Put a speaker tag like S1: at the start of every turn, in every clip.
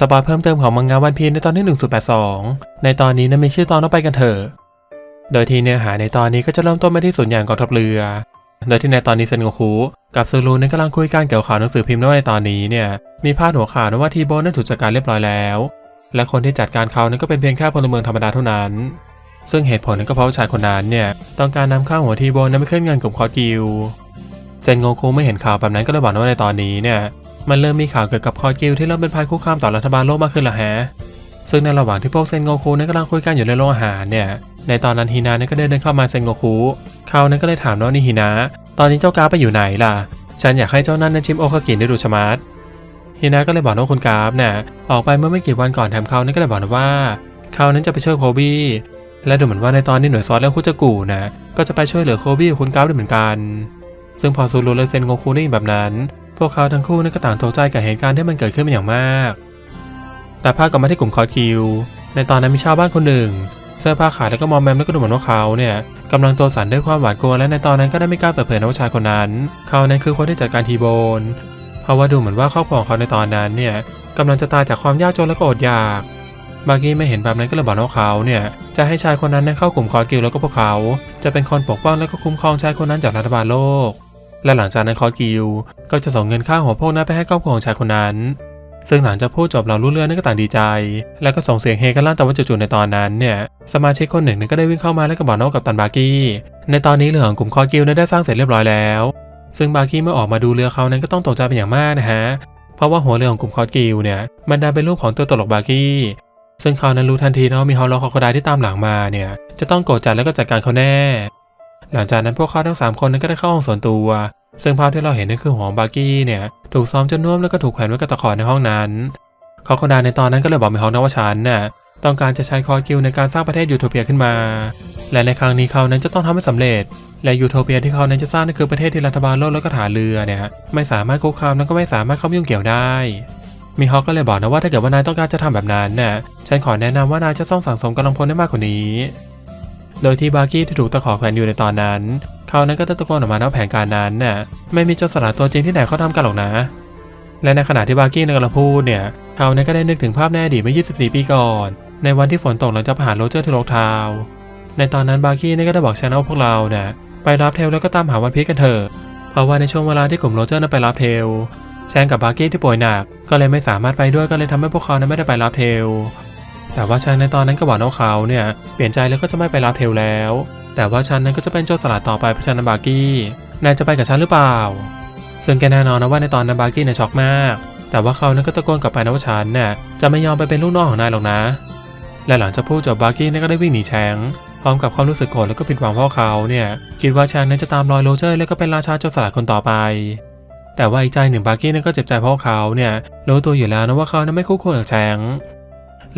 S1: สปอยเพิ่มเติมของมังงะวันพีในตอนที่ 1082 ในตอนนี้นั้นมีชื่อตอนว่าไปกันเถอะ โดยที่เนื้อหาในตอนนี้ก็จะเริ่มต้นมาที่ศูนอย่างกองทัพเรือ โดยที่ในตอนนี้เซนโกคุกับซูรุนั้นกำลังคุยกันเกี่ยวกับข่าวหนังสือพิมพ์ว่าในตอนนี้เนี่ยมีพาดหัวข่าวว่าทีโบนั้นถูกจัดการเรียบร้อยแล้ว และคนที่จัดการเขานั้นก็เป็นเพียงแค่พลเมืองธรรมดาเท่านั้น ซึ่งเหตุผลนั้นก็เพราะว่าชายคนนั้นเนี่ยต้องการนำข้าวหัวทีโบนั้นไปขึ้นเงินกับคอร์กิลเซนโงคุไม่เห็นข่าวแบบนั้นก็เลยบอกว่าในตอนนี้เนี่ย มันเริ่มมีข่าวเกี่ยวกับคอร์กิลที่เริ่มเป็นภัยคุกคามต่อรัฐบาลโลกมากขึ้นละฮะ ซึ่งในระหว่างที่พวกเซนโงคุนั้นกำลังคุยกันอยู่ในโรงอาหารเนี่ย ในตอนนั้นฮีนานั้นก็เดินเข้ามาเซนโงคุเขานั้นก็เลยถามว่านี่ฮีนา ตอนนี้เจ้ากาฟไปอยู่ไหนล่ะ ฉันอยากให้เจ้านั่นนั้นชิมโอคากิได้ดูชะมัดฮีนาก็เลยบอกว่าคุณกราฟเนี่ยออกไปเมื่อไม่กี่วันก่อนแถมเขานั้นก็เลยบอกว่า เขานั้นจะไปช่วยโคบี้และดูเหมือนว่าในตอนนี้หน่วยซอสและคุจกูนะก็จะไปช่วยเหลือโคบี้คุณกราฟด้วยเหมือนกัน ซึ่งพอซูรุและเซนโงคุได้ยินแบบนั้น พวกเขาทั้งคู่นั้นก็ต่างตกใจกับเหตุการณ์ที่มันเกิดขึ้นเป็นอย่างมาก แต่ภาพกลับมาที่กลุ่มคอร์คิว ในตอนนั้นมีชาวบ้านคนหนึ่ง เสื้อผ้าขาดแล้วก็มอมแมมแล้วก็ดูเหมือนว่าเขาเนี่ยกำลังตัวสั่นด้วยความหวาดกลัวและในตอนนั้นก็ได้ไมีกล้าเปิดเผยนว่าชายคนนั้น เขานั้นคือคนที่จัดการทีโบน เพราะว่าดูเหมือนว่าครอบครัวของเขาในตอนนั้นเนี่ยกำลังจะตายจากความยากจนและก็อดอยากบากี้ไม่เห็นแบบนั้นก็เลยบอกว่าเขาเนี่ยจะให้ชายคนนั้นนั้นเข้ากลุ่มคอร์กิวแล้วก็พวกเขา จะเป็นคนปกป้องและก็คุ้มครองชายคนนั้นจากรัฐบาลโลก และหลังจากนั้นคอร์กิวก็จะส่งเงินค่าหัวพวกนั้นไปให้ครอบครัวของชายคนนั้น ซึ่งหลังจากพูดจบเรารู้เรื่องนั่นก็ต่างดีใจ แล้วก็ส่งเสียงเฮกันลั่นแต่ว่าจู่ๆในตอนนั้นเนี่ยสมาชิกคนหนึ่งนั้นก็ได้วิ่งเข้ามาแล้วก็บอกน้องกับตันบาร์กี้ ในตอนนี้เรือของกลุ่มคอร์กิวนั้นได้สร้างเสร็จเรียบร้อยแล้ว ซึ่งบาร์กี้เมื่อออกมาดูเรือเขานั้นก็ต้องตกใจเป็นอย่างมากนะฮะเพราะว่าหัวเรือของกลุ่มคอร์กิวเนี่ยมันดันเป็นรูปของตัวตลกบาร์กี้ซึ่งเขานั้นรู้ทันทีนะว่ามีฮอลโลคอคดาที่ตามหลังมาเนี่ยจะต้องโกรธจัดแล้วก็จัดการเขาแน่ หลังจากนั้นพวกเขาทั้งสามคนนั้นก็ได้เข้าห้องส่วนตัว ซึ่งภาพที่เราเห็นนั่นคือหัวของบากี้เนี่ยถูกซ้อมจนน่วมแล้วก็ถูกแขวนไว้กับตะขอในห้องนั้นเขาคนดาในตอนนั้นก็เลยบอกมิฮอกนะว่าฉันน่ะต้องการจะใช้คอร์กิวในการสร้างประเทศยูโทเปียขึ้นมา และในครั้งนี้เขานั้นจะต้องทำให้สำเร็จ และยูโทเปียที่เขานั้นจะสร้างนั่นคือประเทศที่รัฐบาลโลกและก็ฐานเรือเนี่ยไม่สามารถคุกคามแล้วก็ไม่สามารถเข้ายุ่งเกี่ยวได้มีฮอกก็เลยบอกนะว่าถ้าเกิดว่านายต้องการจะทำแบบนั้นน่ะฉันขอแนะนำว่านายจะต้องสั่งสมกำลังพลได้มากกว่านี้ โดยที่บาร์กี้ที่ถูกตะขอแขวนอยู่ในตอนนั้น เขานั้นก็ตะโกนออกมาว่าแผนการนั้นน่ะไม่มีโจรสลัดตัวจริงที่ไหนเขาทำกันหรอกนะ และในขณะที่บาร์กี้กำลังพูดเนี่ยเขานั้นก็ได้นึกถึงภาพในอดีเมื่อ 24 ปีก่อน ในวันที่ฝนตกหลังจากประหารโรเจอร์ที่โลกทาว ในตอนนั้นบาร์กี้นี่ก็ได้บอกชาแนลพวกเราเนี่ยไปรับเทลแล้วก็ตามหาวันพีกันเถอะเพราะว่าในช่วงเวลาที่กลุ่มโรเจอร์นั้นไปรับเทลแชนกับบาร์กี้ที่ป่วยหนักก็เลยไม่สามารถไปด้วยก็เลยทำให้พวกเขานั้นไม่ได้ไปรับเทล แต่ว่าฉันในตอนนั้นก็บอกว่าเขาเนี่ยเปลี่ยนใจแล้วก็จะไม่ไปรับเทลแล้ว แต่ว่าฉันนั้นก็จะเป็นโจรสลัดต่อไปเพราะฉะนั้นบาร์กี้นายจะไปกับฉันหรือเปล่า ซึ่งแกแน่นอนนะว่าในตอนนั้นบาร์กี้เนี่ยช็อกมาก แต่ว่าเขานั้นก็ตะโกนกลับไปนะว่าฉันเนี่ยจะไม่ยอมไปเป็นลูกน้องของนายหรอกนะ และหลังจากพูดจบบาร์กี้เนี่ยก็ได้วิ่งหนีแชงพร้อมกับความรู้สึกโกรธแล้วก็ผิดหวังเพราะเขาเนี่ยคิดว่าแชงนั้นจะตามรอยโรเจอร์ แล้วก็เป็นราชาโจรสลัดคนต่อไป แต่ว่าอีกใจหนึ่งบาร์กี้นั้นก็เจ็บใจเพราะเขาเนี่ยรู้ตัวอยู่แล้วนะว่าเขานั้นไม่คู่ควรกับแชง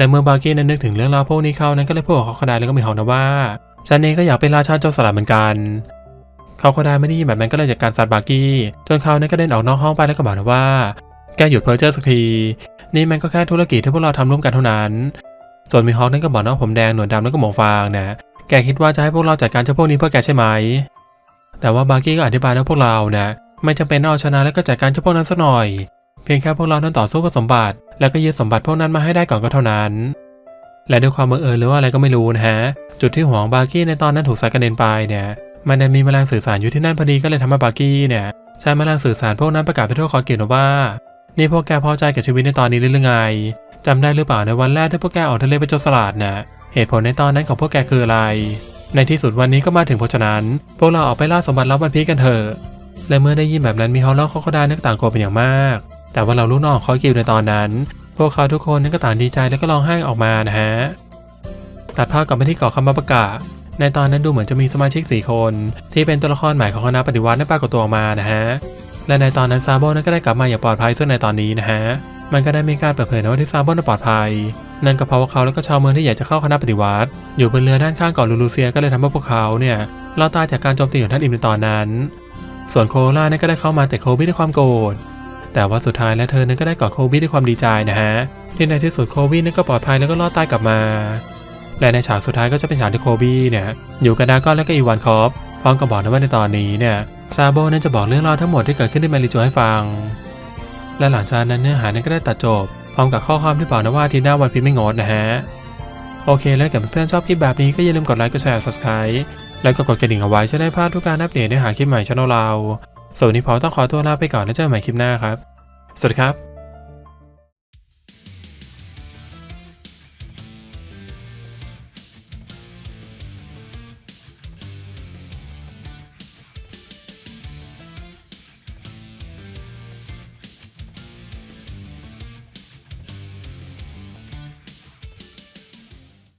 S1: และเมื่อบาร์กี้นั้นนึกถึงเรื่องราวพวกนี้เขานั้นก็เลยพูดกับเขาคดายแล้วก็มีเขานะว่า ฉันเองก็อยากเป็นราชาโจรสลัดเหมือนกันเขาคดายไม่ได้ยินแบบนั้นก็เลยจัดการซัดบาร์กี้ จนเขานั้นก็เดินออกนอกห้องไปแล้วก็บอกนะว่า แกหยุดเพ้อเจ้อสักที นี่มันก็แค่ธุรกิจที่พวกเราทำร่วมกันเท่านั้น ส่วนมีฮอกนั้นก็บอกนะว่าผมแดงหนวดดำแล้วก็หมวกฟางเนี่ยแกคิดว่าจะให้พวกเราจัดการเจ้าพวกนี้เพื่อแกใช่ไหม แต่ว่าบาร์กี้ก็อธิบายว่าพวกเราเนี่ยไม่จำเป็นต้องเอาชนะแล้วก็จัดการเจ้าพวกนั้นซะหน่อย เพียงแค่พวกเรานั้นต่อสู้เพื่อสมบัติ แล้วก็ยึดสมบัติพวกนั้นมาให้ได้ก่อนก็เท่านั้น และด้วยความบังเอิญหรือว่าอะไรก็ไม่รู้นะฮะ จุดที่หวงบาร์กี้ในตอนนั้นถูกซัดกระเด็นไปเนี่ยมันดันมีแมลงสื่อสารอยู่ที่นั่นพอดีก็เลยทำให้บาร์กี้เนี่ยใช้แมลงสื่อสารพวกนั้นประกาศไปทั่วคอร์กิวว่า นี่พวกแกพอใจกับชีวิตในตอนนี้หรือไงจำได้หรือเปล่าในวันแรกที่พวกแกออกทะเลไปโจรสลัดน่ะเหตุผลในตอนนั้นของพวกแกคืออะไร ในที่สุดวันนี้ก็มาถึงเพราะฉะนั้น พวกเราออกไปล่าสมบัติรับวันพีกันเถอะ และเมื่อได้ยินแบบนั้นมีฮอลล์ขาก็ได้นึกต่างกลัวเป็นอย่างมาก แต่ว่าเราลูกน้องของเขากิวในตอนนั้น พวกเขาทุกคนนั้นก็ต่างดีใจแล้วก็ร้องไห้ออกมานะฮะ ตัดภาพกลับไปที่เกาะคามาปะกะในตอนนั้นดูเหมือนจะมีสมาชิก 4 คน ที่เป็นตัวละครใหม่ของคณะปฏิวัติได้ปรากฏตัวออกมานะฮะ และในตอนนั้นซาโบนั้นก็ได้กลับมาอย่างปลอดภัยซึ่งในตอนนี้นะฮะ มันก็ได้มีการเปิดเผยว่าที่ซาโบนั้นปลอดภัย นั่นก็เพราะว่าเขาและก็ชาวเมืองที่อยากจะเข้าคณะปฏิวัติ อยู่บนเรือด้านข้างเกาะลูลูเซียก็เลยทำให้พวกเขาเนี่ยรอดตายจากการโจมตีของท่านอิมในตอนนั้น ส่วนโคล่าเนี่ยก็ได้เข้ามาแต่โคบิด้วยความโกรธ แต่ว่าสุดท้ายแล้วเธอนั้นก็ได้กอดโควิดด้วยความดีใจนะฮะที่ในที่สุดโคบี้นั้นก็ปลอดภัยแล้วก็รอดตายกลับมา และในฉากสุดท้ายก็จะเป็นฉากที่โควิดเนี่ยอยู่กับดาก้อนและก็อีวานคอฟพร้อมกับบอกนะว่าในตอนนี้เนี่ยซาโบนั้นจะบอกเรื่องราวทั้งหมดที่เกิดขึ้นในมาริโจให้ฟัง และหลังจากนั้นเนื้อหานั้นก็ได้ตัดจบพร้อมกับข้อความที่บอกนะว่าทีหน้าวันพีไม่งดนะฮะโอเค แล้วกับเพื่อนชอบคลิปแบบนี้ก็อย่าลืมกดไลค์กดแชร์ subscribe แล้วก็กดกระดิ่งเอาไว้จะได้พลาดทุกการอัปเดตเนื้อหาคลิปใหม่ช่องเรา ส่วนนี้พอต้องขอตัวลาไปก่อนแล้วเจอกันใหม่คลิปหน้าครับ สวัสดีครับ